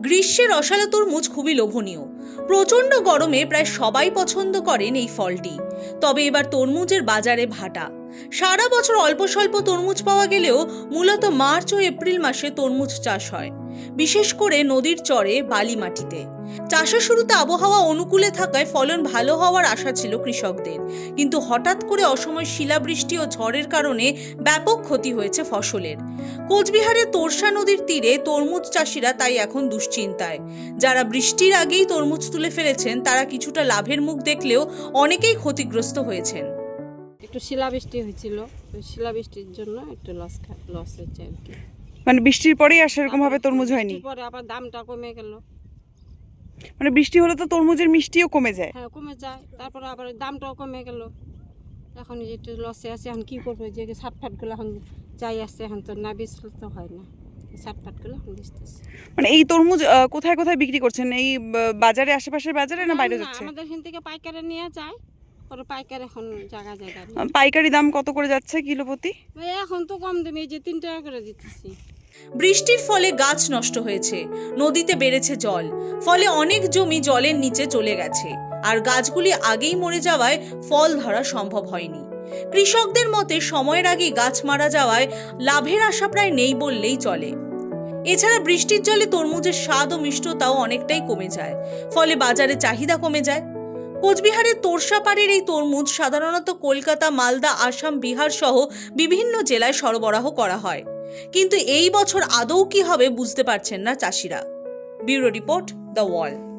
গ্রীষ্মের রসালো তরমুজ খুবই লোভনীয়। প্রচণ্ড গরমে প্রায় সবাই পছন্দ করেন এই ফলটি। তবে এবার তরমুজের বাজারে ভাটা। সারা বছর অল্প স্বল্প তরমুজ পাওয়া গেলেও মূলত মার্চ ও এপ্রিল মাসে তরমুজ চাষ হয়। বিশেষ করে নদীর চরে বালি মাটিতে। চাষের শুরুতে আবহাওয়া অনুকূলে থাকায় ফলন ভালো হওয়ার আশা ছিল কৃষকদের। কিন্তু হঠাৎ করে অসময় শিলাবৃষ্টি ও ঝড়ের কারণে ব্যাপক ক্ষতি হয়েছে ফসলের। কোচবিহারের তোরসা নদীর তীরে তরমুজ চাষিরা তাই এখন দুশ্চিন্তায়। যারা বৃষ্টির আগেই তরমুজ তুলে ফেলেছেন তারা কিছুটা লাভের মুখ দেখলেও অনেকেই ক্ষতিগ্রস্ত হয়েছেন। একটু শিলাবৃষ্টি হয়েছিল শিলাবৃষ্টির জন্য একটু লস লস হয়েছে আর কি। মানে বৃষ্টির পরেই আর সেরকম ভাবে তরমুজ হয়নি? পরে আবার দামটা কমে গেল। মানে বৃষ্টি হলে তো তরমুজের মিষ্টিও কমে যায়। হ্যাঁ কমে যায়। তারপরে আবার দামটাও কমে গেল। এখন এই যে একটু লসে আছে এখন কি করব? যে সাত ফাটগুলো এখন যাই আসছে এখন তো না বেচলে তো হয় না। মানে এই তরমুজ কোথায় কোথায় বিক্রি করছেন? এই বাজারে আশেপাশের বাজারে না বাইরে যাচ্ছে? আমাদের এখান থেকে পাইকারে নিয়ে যায়। ওর পাইকার এখন জায়গা জায়গা পাইকারি দাম কত করে যাচ্ছে কিলো প্রতি? এখন তো কম দামে এই যে তিন টাকা করে দিতেছি। বৃষ্টির ফলে গাছ নষ্ট হয়েছে, নদীতে বেড়েছে জল, ফলে অনেক জমি জলের নিচে চলে গেছে, আর গাছগুলি আগেই মরে যাওয়ায় ফল ধরা সম্ভব হয়নি। কৃষকদের মতে সময়ের আগেই গাছ মারা যাওয়ায় লাভের আশা প্রায় নেই বললেই চলে। এছাড়া বৃষ্টির জলে তরমুজের স্বাদ ও মিষ্টতাও অনেকটাই কমে যায়, ফলে বাজারে চাহিদা কমে যায়। কোচবিহারের তোরসাপাড়ের এই তরমুজ সাধারণত কলকাতা, মালদা, আসাম বিহার সহ বিভিন্ন জেলায় সরবরাহ করা হয়। কিন্তু এই বছর আদৌ কি হবে বুঝতে পারছেন না চাষিরা। Bureau report the wall